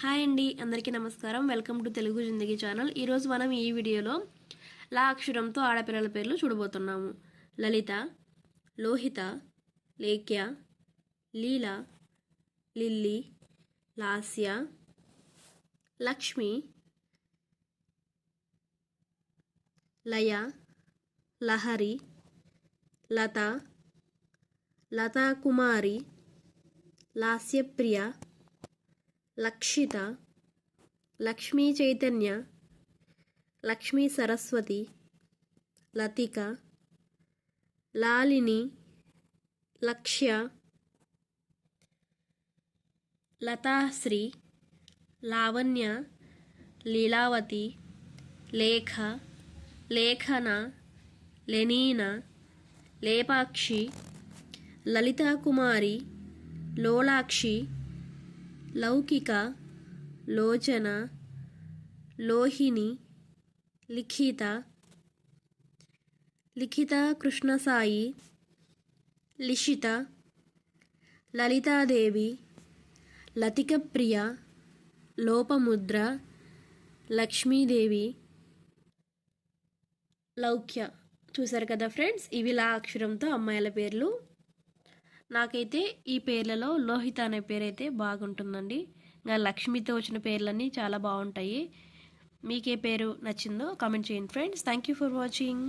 Hi అండి అందరికీ నమస్కారం. Welcome to Telugu Zindagi channel. ఈరోజు మనం ఈ వీడియోలో లా అక్షరంతో ఆడపిల్లల పేర్లు చూడబోతున్నాము. లలిత లోహిత లేఖ్య లీల లిల్లీ లాస్య లక్ష్మి లయ లహరి లత లతా కుమారి లాస్యప్రియ లక్షిత లక్ష్మీ చైతన్య లక్ష్మీ సరస్వతి లతిక లాలిని లక్ష్య లతాశ్రీ లావణ్య లీలావతి లేఖ లేఖన లెనీన లేపాక్షి లలితాకుమారి లోలాక్షి లౌకిక లోచన లోహిని లిఖిత లిఖిత కృష్ణసాయి లిషిత లలితాదేవి లతిక ప్రియ లోపముద్ర లక్ష్మీదేవి లౌక్య. చూసారు కదా ఫ్రెండ్స్? ఇవి లా అక్షరంతో అమ్మాయిల పేర్లు. నాకైతే ఈ పేర్లలో లోహిత అనే పేరైతే బాగుంటుందండి. ఇంకా లక్ష్మితో వచ్చిన పేర్లన్నీ చాలా బాగుంటాయి. మీకే పేరు నచ్చిందో కామెంట్ చేయండి friends thank you for watching